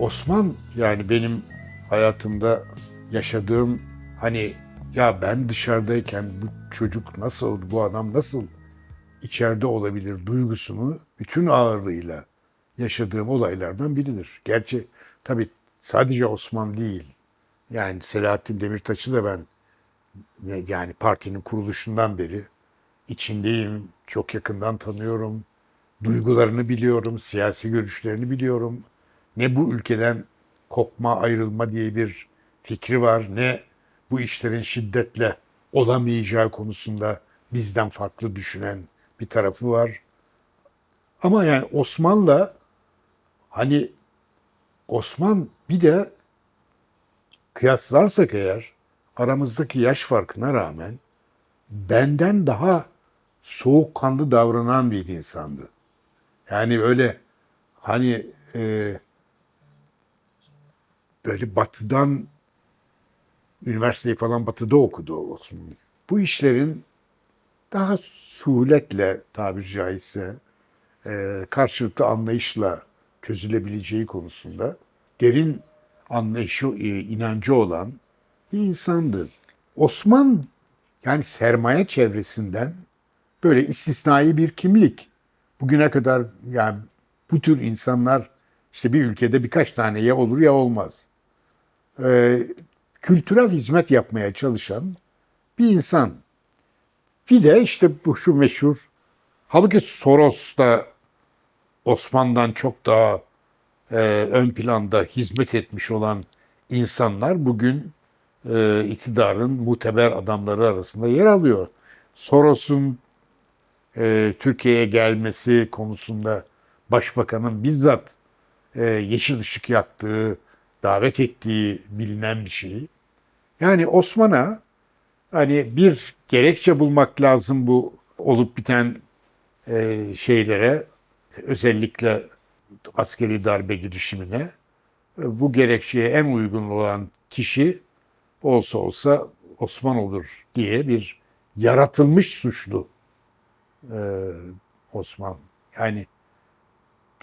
Osman yani benim hayatımda yaşadığım hani ya ben dışarıdayken bu çocuk nasıl, bu adam nasıl içeride olabilir duygusunu bütün ağırlığıyla yaşadığım olaylardan biridir. Gerçi tabii sadece Osman değil. Yani Selahattin Demirtaş'ı da ben yani partinin kuruluşundan beri içindeyim, çok yakından tanıyorum. Duygularını biliyorum, siyasi görüşlerini biliyorum. Ne bu ülkeden kopma, ayrılma diye bir fikri var, ne bu işlerin şiddetle olamayacağı konusunda bizden farklı düşünen bir tarafı var. Ama yani Osman'la hani Osman bir de kıyaslarsak eğer aramızdaki yaş farkına rağmen benden daha soğukkanlı davranan bir insandı. Yani öyle hani e, böyle batıdan üniversiteyi falan batıda okudu Osman. Bu işlerin daha suhuletle tabiri caizse e, karşılıklı anlayışla çözülebileceği konusunda derin anlayışı, e, inancı olan bir insandı. Osman yani sermaye çevresinden böyle istisnai bir kimlik. Bugüne kadar yani bu tür insanlar işte bir ülkede birkaç tane ya olur ya olmaz. Ee, kültürel hizmet yapmaya çalışan bir insan. Bir de işte bu şu meşhur halbuki Soros da Osman'dan çok daha e, ön planda hizmet etmiş olan insanlar bugün e, iktidarın muteber adamları arasında yer alıyor. Soros'un e, Türkiye'ye gelmesi konusunda başbakanın bizzat e, yeşil ışık yaktığı, davet ettiği bilinen bir şey. Yani Osman'a hani bir gerekçe bulmak lazım bu olup biten e, şeylere, özellikle askeri darbe girişimine. E, Bu gerekçeye en uygun olan kişi olsa olsa Osman olur diye bir yaratılmış suçlu e, Osman. Yani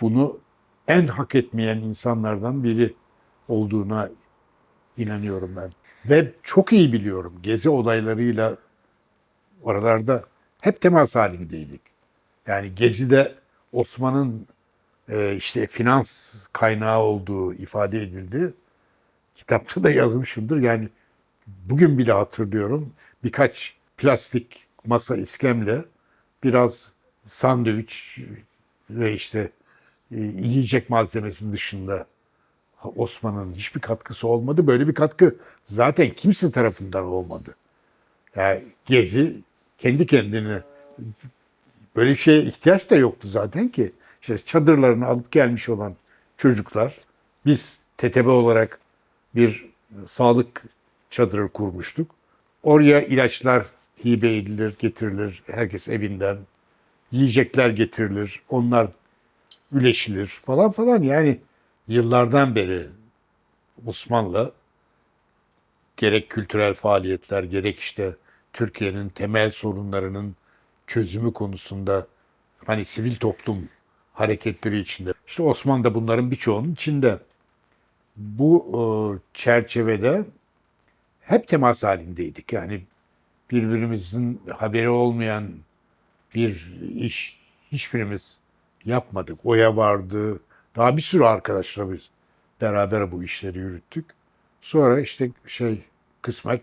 bunu en hak etmeyen insanlardan biri olduğuna inanıyorum ben. Ve çok iyi biliyorum gezi olaylarıyla oralarda hep temas halindeydik. Yani Gezi'de Osman'ın e, işte finans kaynağı olduğu ifade edildi. Kitapta da yazmışımdır. Yani bugün bile hatırlıyorum. Birkaç plastik masa iskemle biraz sandviç ve işte e, yiyecek malzemesinin dışında Osman'ın hiçbir katkısı olmadı. Böyle bir katkı zaten kimse tarafından olmadı. Yani Gezi kendi kendine böyle bir şeye ihtiyaç da yoktu zaten ki. İşte çadırlarını alıp gelmiş olan çocuklar biz TTB olarak bir sağlık çadırı kurmuştuk. Oraya ilaçlar hibe edilir, getirilir. Herkes evinden. Yiyecekler getirilir. Onlar üleşilir falan falan. Yani yıllardan beri Osmanlı gerek kültürel faaliyetler gerek işte Türkiye'nin temel sorunlarının çözümü konusunda hani sivil toplum hareketleri içinde. İşte Osmanlı da bunların birçoğunun içinde. Bu e, çerçevede hep temas halindeydik. Yani birbirimizin haberi olmayan bir iş hiçbirimiz yapmadık. Oya vardı. Daha bir sürü arkadaşla biz beraber bu işleri yürüttük. Sonra işte şey kısmet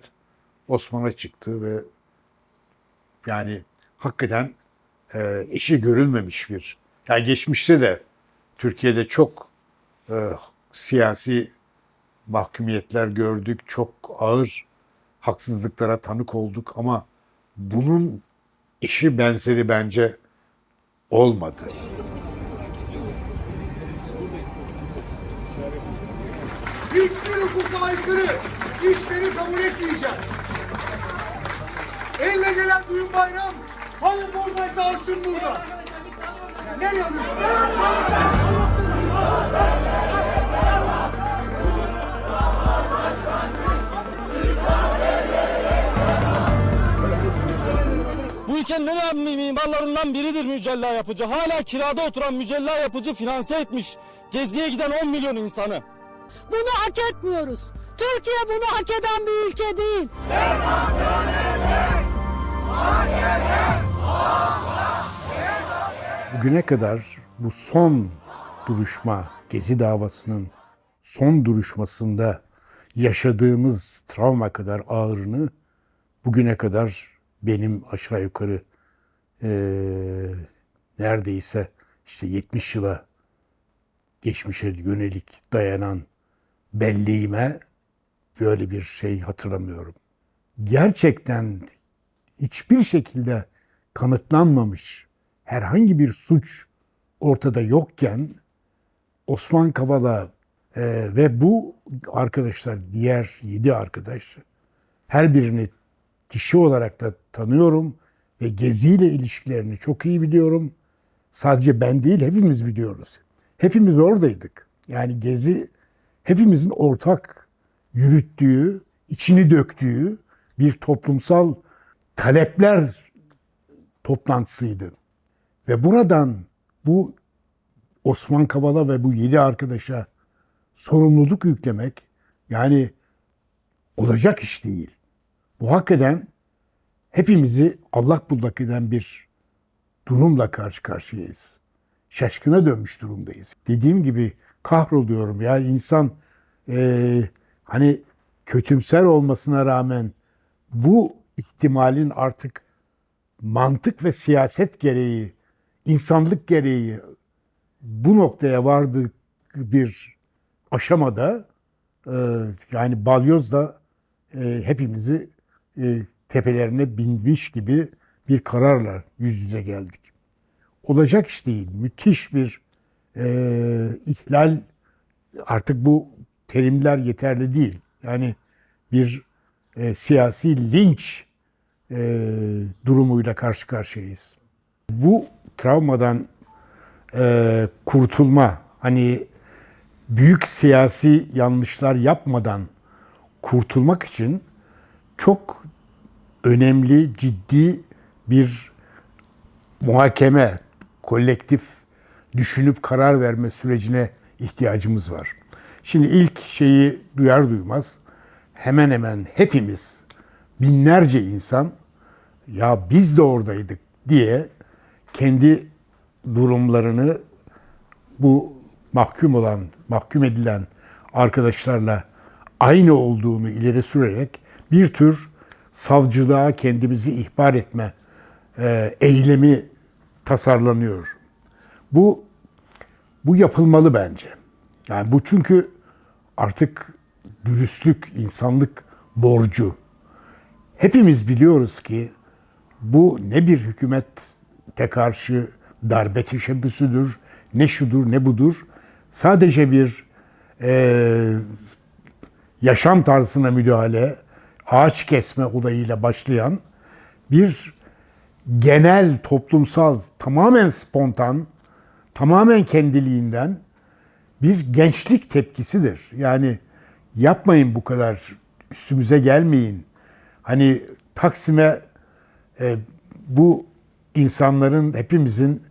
Osman'a çıktı ve yani hakikaten e, eşi görülmemiş bir. Yani geçmişte de Türkiye'de çok e, siyasi mahkumiyetler gördük. Çok ağır haksızlıklara tanık olduk ama bunun eşi benzeri bence olmadı. Hukuka aykırı işleri kabul etmeyeceğiz. Elle gelen düğün bayram, hani buradaysa açtın burada. Nereye alıyorsun? Bu ülkenin en önemli mimarlarından biridir Mücella Yapıcı. Hala kirada oturan Mücella Yapıcı finanse etmiş. Geziye giden 10 milyon insanı. Bunu hak etmiyoruz. Türkiye bunu hak eden bir ülke değil. Bugüne kadar bu son duruşma, Gezi davasının son duruşmasında yaşadığımız travma kadar ağırını bugüne kadar benim aşağı yukarı eee, neredeyse işte 70 yıla geçmişe yönelik dayanan belleğime böyle bir şey hatırlamıyorum. Gerçekten hiçbir şekilde kanıtlanmamış herhangi bir suç ortada yokken Osman Kavala e, ve bu arkadaşlar diğer yedi arkadaş her birini kişi olarak da tanıyorum ve Gezi ile ilişkilerini çok iyi biliyorum. Sadece ben değil hepimiz biliyoruz. Hepimiz oradaydık. Yani Gezi hepimizin ortak yürüttüğü, içini döktüğü bir toplumsal talepler toplantısıydı. Ve buradan bu Osman Kavala ve bu yedi arkadaşa sorumluluk yüklemek yani olacak iş değil. Bu hakikaten hepimizi allak bullak eden bir durumla karşı karşıyayız. Şaşkına dönmüş durumdayız. Dediğim gibi kahroluyorum ya insan eee, hani kötümser olmasına rağmen bu ihtimalin artık mantık ve siyaset gereği, insanlık gereği bu noktaya vardığı bir aşamada e, yani balyoz da e, hepimizi e, tepelerine binmiş gibi bir kararla yüz yüze geldik. Olacak iş değil. Müthiş bir e, ihlal artık bu terimler yeterli değil. Yani bir e, siyasi linç e, durumuyla karşı karşıyayız. Bu travmadan e, kurtulma, hani büyük siyasi yanlışlar yapmadan kurtulmak için çok önemli, ciddi bir muhakeme, kolektif düşünüp karar verme sürecine ihtiyacımız var. Şimdi ilk şeyi duyar duymaz hemen hemen hepimiz binlerce insan ya biz de oradaydık diye kendi durumlarını bu mahkum olan, mahkum edilen arkadaşlarla aynı olduğunu ileri sürerek bir tür savcılığa kendimizi ihbar etme eylemi tasarlanıyor. Bu bu yapılmalı bence. Yani bu çünkü artık dürüstlük, insanlık borcu. Hepimiz biliyoruz ki bu ne bir hükümete karşı darbe teşebbüsüdür, ne şudur ne budur. Sadece bir eee, yaşam tarzına müdahale, ağaç kesme olayıyla başlayan bir genel toplumsal, tamamen spontan, tamamen kendiliğinden bir gençlik tepkisidir. Yani yapmayın bu kadar, üstümüze gelmeyin. Hani Taksim'e e, bu insanların, hepimizin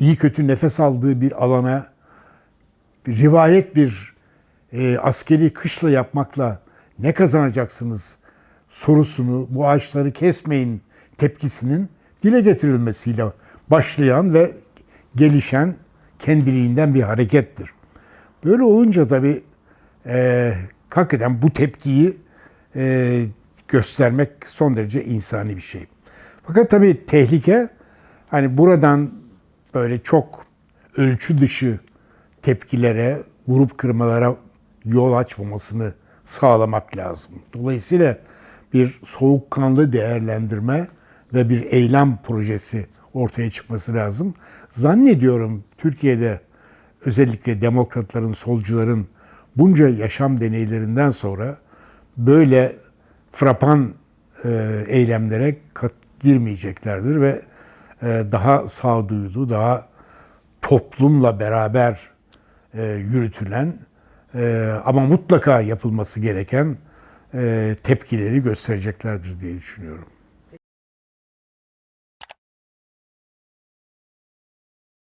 iyi kötü nefes aldığı bir alana bir rivayet bir e, askeri kışla yapmakla ne kazanacaksınız sorusunu, bu ağaçları kesmeyin tepkisinin dile getirilmesiyle başlayan ve gelişen kendiliğinden bir harekettir. Böyle olunca tabii e, hakikaten bu tepkiyi e, göstermek son derece insani bir şey. Fakat tabii tehlike hani buradan böyle çok ölçü dışı tepkilere, grup kırmalara yol açmamasını sağlamak lazım. Dolayısıyla bir soğukkanlı değerlendirme ve bir eylem projesi ortaya çıkması lazım. Zannediyorum Türkiye'de özellikle demokratların, solcuların bunca yaşam deneylerinden sonra böyle frapan e, eylemlere girmeyeceklerdir ve e, daha sağduyulu, daha toplumla beraber e, yürütülen ama mutlaka yapılması gereken tepkileri göstereceklerdir diye düşünüyorum.